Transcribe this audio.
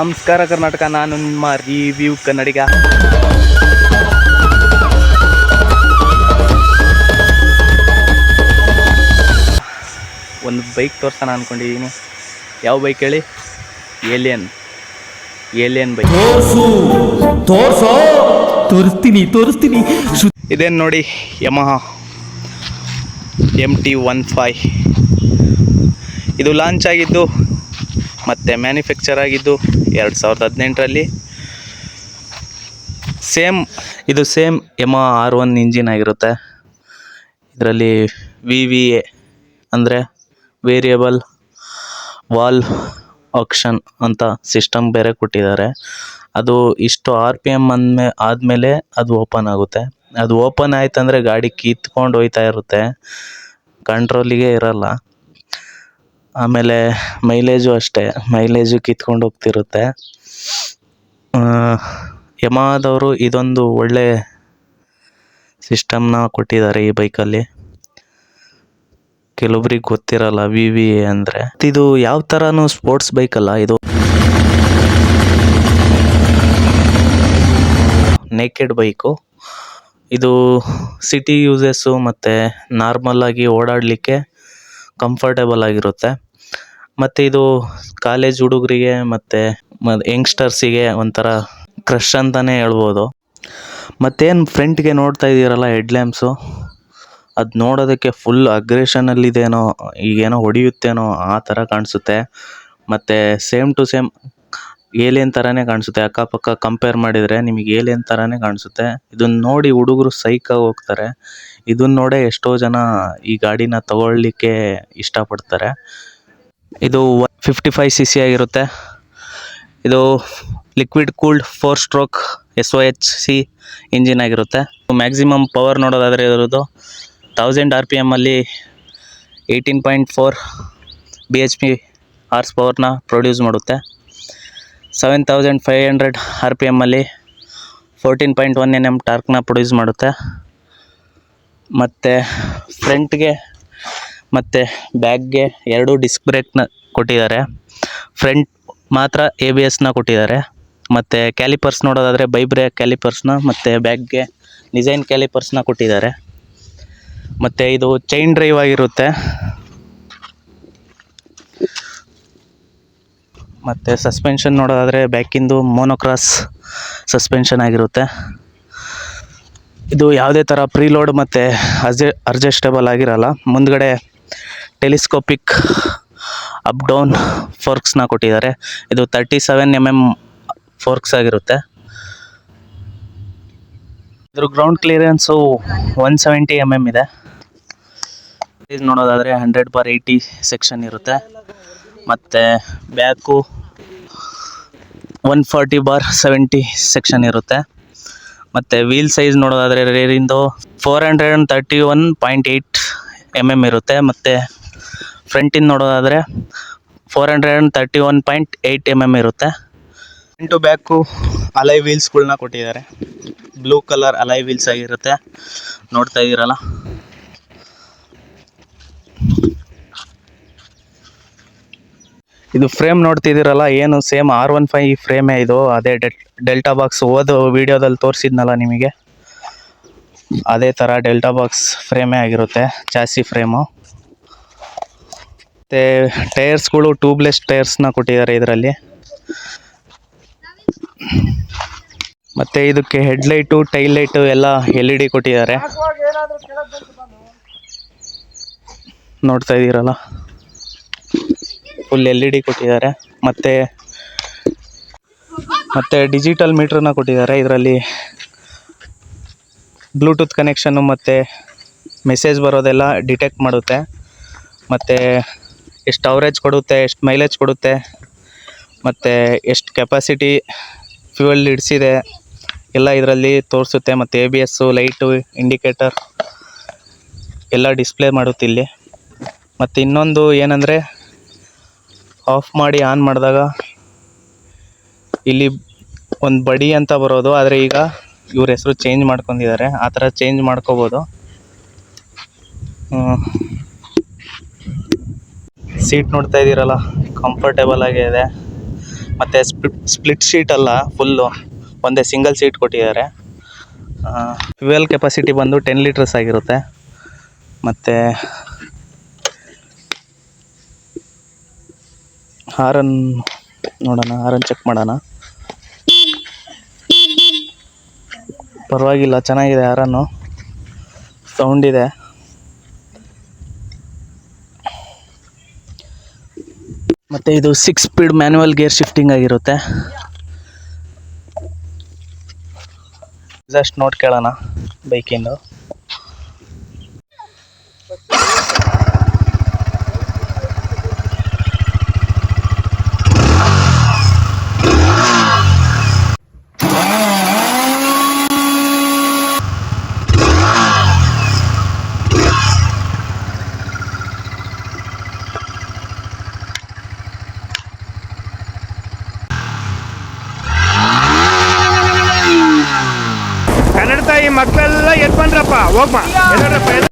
ನಮಸ್ಕಾರ ಕರ್ನಾಟಕ ನಾನು ನಿಮ್ಮ ರಿವ್ಯೂ ಕನ್ನಡಿಗ. ಒಂದು ಬೈಕ್ ತೋರ್ಸೋಣ ಅಂದ್ಕೊಂಡಿದ್ದೀನಿ ಯಾವ ಬೈಕ್ ಹೇಳಿ? ಏಲಿಯನ್ ಏಲಿಯನ್ ಬೈಕ್ ತೋರ್ಸು. ತೋರ್ಸೋ. ತೋರಿಸ್ತೀನಿ ತೋರಿಸ್ತೀನಿ. ಇದೇನು ನೋಡಿ Yamaha M T one five ಇದು ಲಾಂಚ್ ಆಗಿದ್ದು ಮತ್ತು ಮ್ಯಾನುಫ್ಯಾಕ್ಚರ್ ಆಗಿದ್ದು ಎರಡು ಸಾವಿರದ ಹದಿನೆಂಟರಲ್ಲಿ. ಸೇಮ್ ಇದು same M R one engine ಆಗಿರುತ್ತೆ. ಇದರಲ್ಲಿ ವಿ ವಿ ಎ ಅಂದರೆ ವೇರಿಯಬಲ್ ವಾಲ್ ಆಕ್ಷನ್ ಅಂತ ಸಿಸ್ಟಮ್ ಬೇರೆ ಕೊಟ್ಟಿದ್ದಾರೆ. ಅದು ಇಷ್ಟು ಆರ್ ಪಿ ಎಂ ಅಂದಮೇ, ಆದಮೇಲೆ ಅದು ಓಪನ್ ಆಗುತ್ತೆ. ಅದು ಓಪನ್ ಆಯ್ತಂದರೆ ಗಾಡಿ ಕಿತ್ಕೊಂಡು ಹೋಯ್ತಾ ಇರುತ್ತೆ. ಕಂಟ್ರೋಲಿಗೆ ಇರಲ್ಲ. ಆಮೇಲೆ ಮೈಲೇಜು ಅಷ್ಟೇ. ಮೈಲೇಜು ಕಿತ್ಕೊಂಡು ಹೋಗ್ತಿರುತ್ತೆ. ಯಮಾದವರು ಇದೊಂದು ಒಳ್ಳೆ ಸಿಸ್ಟಮ್ನ ಕೊಟ್ಟಿದ್ದಾರೆ ಈ ಬೈಕಲ್ಲಿ ಕೆಲವೊಬ್ರಿಗೆ ಗೊತ್ತಿರಲ್ಲ ವಿ ವಿ ಎ ಅಂದರೆ. ಇದು ಯಾವ ಥರನೂ ಸ್ಪೋರ್ಟ್ಸ್ ಬೈಕಲ್ಲ ಇದು ನೇಕೆಡ್ ಬೈಕು ಇದು ಸಿಟಿ ಯೂಸಸ್ಸು ಮತ್ತು ನಾರ್ಮಲ್ಲಾಗಿ ಓಡಾಡಲಿಕ್ಕೆ ಕಂಫರ್ಟೇಬಲ್ ಆಗಿರುತ್ತೆ. ಮತ್ತು ಇದು ಕಾಲೇಜ್ ಹುಡುಗರಿಗೆ ಮತ್ತು ಯಂಗ್ಸ್ಟರ್ಸಿಗೆ ಒಂಥರ ಕ್ರಶ್ ಅಂತಲೇ ಹೇಳ್ಬೋದು. ಮತ್ತೇನು ಫ್ರಂಟ್ಗೆ ನೋಡ್ತಾ ಇದ್ದೀರಲ್ಲ ಹೆಡ್ ಲ್ಯಾಂಪ್ಸು ಅದು ನೋಡೋದಕ್ಕೆ ಫುಲ್ ಅಗ್ರೆಷನಲ್ಲಿದೇನೋ ಈಗೇನೋ ಹೊಡೆಯುತ್ತೇನೋ ಆ ಥರ ಕಾಣಿಸುತ್ತೆ. ಮತ್ತು ಸೇಮ್ ಟು ಸೇಮ್ ಏಲಿಯನ್ ಥರನೇ ಕಾಣಿಸುತ್ತೆ. ಅಕ್ಕಪಕ್ಕ ಕಂಪೇರ್ ಮಾಡಿದರೆ ನಿಮಗೆ ಏಲಿಯನ್ ತರಾನೇ ಕಾಣಿಸುತ್ತೆ. ಇದನ್ನ ನೋಡಿ ಹುಡುಗರು ಸೈಕಾಗಿ ಹೋಗ್ತಾರೆ. ಇದನ್ನ ನೋಡೇ ಎಷ್ಟೋ ಜನ ಈ ಗಾಡಿನ ತಗೊಳ್ಳಿಕ್ಕೆ ಇಷ್ಟಪಡ್ತಾರೆ. ಇದು ಫಿಫ್ಟಿ ಫೈವ್ ಸಿ ಸಿ ಆಗಿರುತ್ತೆ. ಇದು liquid cooled four stroke S O H C engine ಆಗಿರುತ್ತೆ. ಮ್ಯಾಕ್ಸಿಮಮ್ ಪವರ್ ನೋಡೋದಾದರೆ ಇರೋದು thousand R P ಎಮ್ಮಲ್ಲಿ eighteen point four B H P horse ಪವರ್ನ produce ಮಾಡುತ್ತೆ. Seven thousand five hundred R P ಎಮ್ಮಲ್ಲಿ fourteen point one N M ಟಾರ್ಕ್ನ produce ಮಾಡುತ್ತೆ. ಮತ್ತು ಫ್ರಂಟ್ಗೆ ಮತ್ತು ಬ್ಯಾಗ್ಗೆ ಎರಡೂ disc ಬ್ರೇಕ್ನ ಕೊಟ್ಟಿದ್ದಾರೆ. Front ಮಾತ್ರ ಎ ಬಿ ಎಸ್ನ ಕೊಟ್ಟಿದ್ದಾರೆ. ಮತ್ತು ಕ್ಯಾಲಿಪರ್ಸ್ ನೋಡೋದಾದರೆ ಬೈಬ್ರೇಕ್ ಕ್ಯಾಲಿಪರ್ಸ್ನ ಮತ್ತು ಬ್ಯಾಗ್ಗೆ ಡಿಸೈನ್ ಕ್ಯಾಲಿಪರ್ಸ್ನ ಕೊಟ್ಟಿದ್ದಾರೆ. ಮತ್ತು ಇದು ಚೈನ್ ಡ್ರೈವ್ ಆಗಿರುತ್ತೆ. ಮತ್ತು ಸಸ್ಪೆನ್ಷನ್ ನೋಡೋದಾದರೆ ಬ್ಯಾಕಿಂದು ಮೋನೋಕ್ರಾಸ್ ಸಸ್ಪೆನ್ಷನ್ ಆಗಿರುತ್ತೆ. ಇದು ಯಾವುದೇ ಥರ ಪ್ರೀಲೋಡ್ ಮತ್ತು ಅಜೆ ಅಡ್ಜಸ್ಟೇಬಲ್ ಆಗಿರಲ್ಲ. ಮುಂದ್ಗಡೆ ಟೆಲಿಸ್ಕೋಪಿಕ್ ಅಪ್ ಡೌನ್ ಫೋರ್ಕ್ಸ್ನ ಕೊಟ್ಟಿದ್ದಾರೆ. ಇದು thirty seven M M forks ಆಗಿರುತ್ತೆ. ಇದ್ರ ground clearance one seventy M M ಇದೆ. ನೋಡೋದಾದರೆ ಹಂಡ್ರೆಡ್ ಬಾರ್ ಏಯ್ಟಿ ಸೆಕ್ಷನ್ ಇರುತ್ತೆ. ಮತ್ತು back one forty bar seventy section ಇರುತ್ತೆ. ಮತ್ತು ವೀಲ್ ಸೈಜ್ ನೋಡೋದಾದರೆ ರೇರಿಂದು four hundred and thirty one point eight M M ಇರುತ್ತೆ. ಮತ್ತು ಫ್ರಂಟಿಂದ ನೋಡೋದಾದರೆ four hundred and thirty one point eight M M ಇರುತ್ತೆ ಫ್ರಂಟು ಬ್ಯಾಕು ಅಲೈ ವೀಲ್ಸ್ಗಳನ್ನ ಕೊಟ್ಟಿದ್ದಾರೆ. ಬ್ಲೂ ಕಲರ್ ಅಲೈ ವೀಲ್ಸ್ ಆಗಿರುತ್ತೆ. ನೋಡ್ತಾ ಇದ್ದೀರಲ್ಲ ಇದು ಫ್ರೇಮ್ ನೋಡ್ತಿದ್ದೀರಲ್ಲ, ಏನು ಸೇಮ್ ಆರ್ ಒನ್ ಫೈ ಫ್ರೇಮೇ ಇದು? ಅದೇ ಡೆಲ್, ಡೆಲ್ಟಾ ಬಾಕ್ಸ್ ಓದೋ ವಿಡಿಯೋದಲ್ಲಿ ತೋರಿಸಿದ್ನಲ್ಲ ನಿಮಗೆ? ಅದೇ ಥರ ಡೆಲ್ಟಾ ಬಾಕ್ಸ್ ಫ್ರೇಮೇ ಆಗಿರುತ್ತೆ ಜಾಸ್ತಿ ಫ್ರೇಮು ಮತ್ತು ಟೈರ್ಸ್ಗಳು ಟ್ಯೂಬ್ಲೆಸ್ ಟೈರ್ಸ್ನ ಕೊಟ್ಟಿದ್ದಾರೆ ಇದರಲ್ಲಿ. ಮತ್ತು ಇದಕ್ಕೆ ಹೆಡ್ಲೈಟು ಟೈಲ್ ಲೈಟು ಎಲ್ಲ ಎಲ್ ಇ ಡಿ ಕೊಟ್ಟಿದ್ದಾರೆ. ನೋಡ್ತಾ ಇದ್ದೀರಲ್ಲ? ಫುಲ್ ಎಲ್ ಇ ಡಿ ಕೊಟ್ಟಿದ್ದಾರೆ. ಮತ್ತು ಮತ್ತು ಡಿಜಿಟಲ್ ಮೀಟ್ರನ್ನ ಕೊಟ್ಟಿದ್ದಾರೆ. ಇದರಲ್ಲಿ ಬ್ಲೂಟೂತ್ ಕನೆಕ್ಷನ್ನು ಮತ್ತು ಮೆಸೇಜ್ ಬರೋದೆಲ್ಲ ಡಿಟೆಕ್ಟ್ ಮಾಡುತ್ತೆ. ಮತ್ತು ಎಷ್ಟು ಅವರೇಜ್ ಕೊಡುತ್ತೆ, ಎಷ್ಟು ಮೈಲೇಜ್ ಕೊಡುತ್ತೆ, ಮತ್ತು ಎಷ್ಟು ಕೆಪಾಸಿಟಿ ಫ್ಯೂಯಲ್ ಹಿಡಿಸಿದೆ, ಎಲ್ಲ ಇದರಲ್ಲಿ ತೋರಿಸುತ್ತೆ. ಮತ್ತು A B S light indicator ಎಲ್ಲ ಡಿಸ್ಪ್ಲೇ ಮಾಡುತ್ತೆ ಇಲ್ಲಿ. ಮತ್ತು ಇನ್ನೊಂದು ಏನಂದರೆ ಆಫ್ ಮಾಡಿ ಆನ್ ಮಾಡಿದಾಗ ಇಲ್ಲಿ ಒಂದು ಬಡಿ ಅಂತ ಬರೋದು, ಆದರೆ ಈಗ ಇವ್ರ ಹೆಸರು ಚೇಂಜ್ ಮಾಡ್ಕೊಂಡಿದ್ದಾರೆ. ಆ ಥರ ಚೇಂಜ್ ಮಾಡ್ಕೋಬೋದು. ಸೀಟ್ ನೋಡ್ತಾ ಇದ್ದೀರಲ್ಲ ಕಂಫರ್ಟೇಬಲ್ ಆಗಿದೆ ಮತ್ತು ಸ್ಪ್ಲಿಟ್ ಸ್ಪ್ಲಿಟ್ ಸೀಟ್ ಅಲ್ಲ ಫುಲ್ಲು ಒಂದೇ ಸಿಂಗಲ್ ಸೀಟ್ ಕೊಟ್ಟಿದ್ದಾರೆ. ಫ್ಯೂಯಲ್ ಕೆಪಾಸಿಟಿ ಬಂದು ಟೆನ್ ಲೀಟರ್ಸ್ ಆಗಿರುತ್ತೆ. ಮತ್ತು ಹಾರನ್ ನೋಡೋಣ, ಹಾರನ್ ಚೆಕ್ ಮಾಡೋಣ. ಪರವಾಗಿಲ್ಲ, ಚೆನ್ನಾಗಿದೆ ಹಾರನ್ನು. ಸೌಂಡ್ ಇದೆ. ಮತ್ತು ಇದು six speed manual gear shifting ಆಗಿರುತ್ತೆ. ಜಸ್ಟ್ ನೋಡ್ಕೊಳ್ಳೋಣ ಬೈಕಿಂದು Walkman.